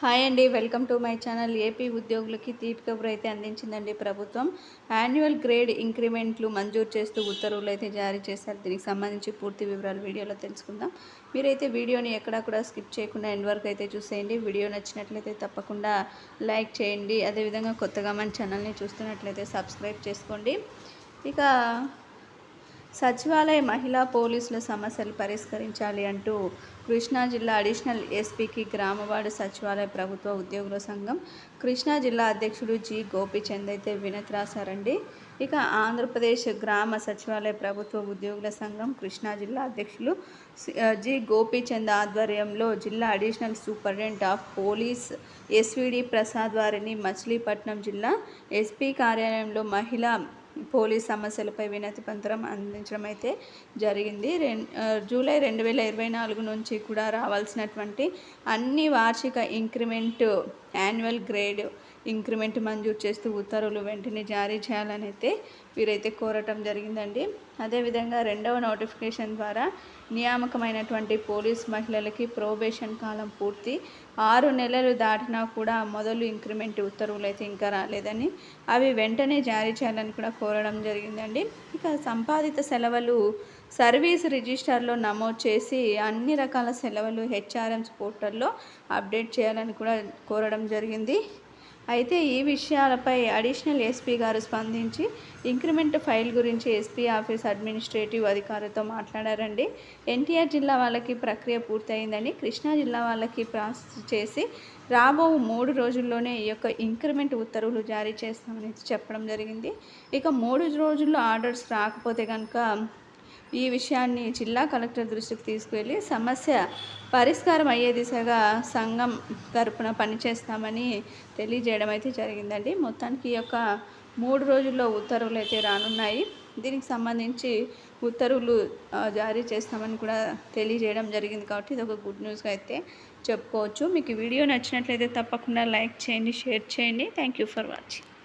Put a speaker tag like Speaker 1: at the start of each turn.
Speaker 1: Hi అండి welcome to my channel. AP ఉద్యోగులకి తీపి కబురు అయితే అందించిందండి ప్రభుత్వం. యాన్యువల్ గ్రేడ్ ఇంక్రిమెంట్లు మంజూరు చేస్తూ ఉత్తర్వులు అయితే జారీ చేశారు. దీనికి సంబంధించి పూర్తి వివరాలు వీడియోలో తెలుసుకుందాం. మీరైతే వీడియోని ఎక్కడా కూడా స్కిప్ చేయకుండా ఎండ్ వరకు అయితే చూసేయండి. వీడియో నచ్చినట్లయితే తప్పకుండా లైక్ చేయండి. అదేవిధంగా కొత్తగా మన ఛానల్ని చూస్తున్నట్లయితే సబ్స్క్రైబ్ చేసుకోండి. ఇక సచివాలయ మహిళా పోలీసుల సమస్యలు పరిష్కరించాలి అంటూ కృష్ణా జిల్లా అడిషనల్ ఎస్పీకి గ్రామవాడ సచివాలయ ప్రభుత్వ ఉద్యోగుల సంఘం కృష్ణా జిల్లా అధ్యక్షుడు జి గోపిచంద్ అయితే వినతి రాశారండి. ఇక ఆంధ్రప్రదేశ్ గ్రామ సచివాలయ ప్రభుత్వ ఉద్యోగుల సంఘం కృష్ణా జిల్లా అధ్యక్షులు జి గోపిచంద్ ఆధ్వర్యంలో జిల్లా additional superintendent of police S V D Prasad వారిని మచిలీపట్నం జిల్లా ఎస్పీ కార్యాలయంలో మహిళా పోలీస్ సమస్యలపై వినతి పత్రం అందించడం అయితే జరిగింది జూలై రెండు వేల ఇరవై నాలుగు నుంచి కూడా రావాల్సినటువంటి అన్ని వార్షిక ఇంక్రిమెంట్ యాన్యువల్ గ్రేడ్ ఇంక్రిమెంట్ మంజూరు చేస్తూ ఉత్తర్వులు వెంటనే జారీ చేయాలని అయితే వీరైతే కోరటం జరిగిందండి. అదేవిధంగా రెండవ నోటిఫికేషన్ ద్వారా నియామకమైనటువంటి పోలీస్ మహిళలకి ప్రోబేషన్ కాలం పూర్తి ఆరు నెలలు దాటినా కూడా మొదలు ఇంక్రిమెంట్ ఉత్తర్వులు అయితే ఇంకా రాలేదని అవి వెంటనే జారీ చేయాలని కూడా కోరడం జరిగిందండి. ఇక సంపాదిత సెలవులు సర్వీస్ రిజిస్టర్లో నమోదు చేసి అన్ని రకాల సెలవులు హెచ్ఆర్ఎంస్ పోర్టల్లో అప్డేట్ చేయాలని కూడా కోరడం జరిగింది. అయితే ఈ విషయాలపై అడిషనల్ ఎస్పీ గారు స్పందించి ఇంక్రిమెంట్ ఫైల్ గురించి ఎస్పీ ఆఫీస్ అడ్మినిస్ట్రేటివ్ అధికారితో మాట్లాడారండి. ఎన్టీఆర్ జిల్లా వాళ్ళకి ప్రక్రియ పూర్తయిందని కృష్ణా జిల్లా వాళ్ళకి ప్రాసెస్ చేసి రాబో మూడు రోజుల్లోనే ఈ యొక్క ఇంక్రిమెంట్ ఉత్తర్వులు జారీ చేస్తామని చెప్పడం జరిగింది. ఇక మూడు రోజుల్లో ఆర్డర్స్ రాకపోతే కనుక ఈ విషయాన్ని జిల్లా కలెక్టర్ దృష్టికి తీసుకువెళ్ళి సమస్య పరిష్కారం అయ్యే దిశగా సంఘం తరపున పనిచేస్తామని తెలియజేయడం అయితే జరిగిందండి. మొత్తానికి ఈ యొక్క మూడు రోజుల్లో ఉత్తర్వులు అయితే రానున్నాయి. దీనికి సంబంధించి ఉత్తర్వులు జారీ చేస్తామని కూడా తెలియజేయడం జరిగింది కాబట్టి ఇది ఒక గుడ్ న్యూస్గా అయితే చెప్పుకోవచ్చు. మీకు వీడియో నచ్చినట్లయితే తప్పకుండా లైక్ చేయండి షేర్ చేయండి. Thank you for watching.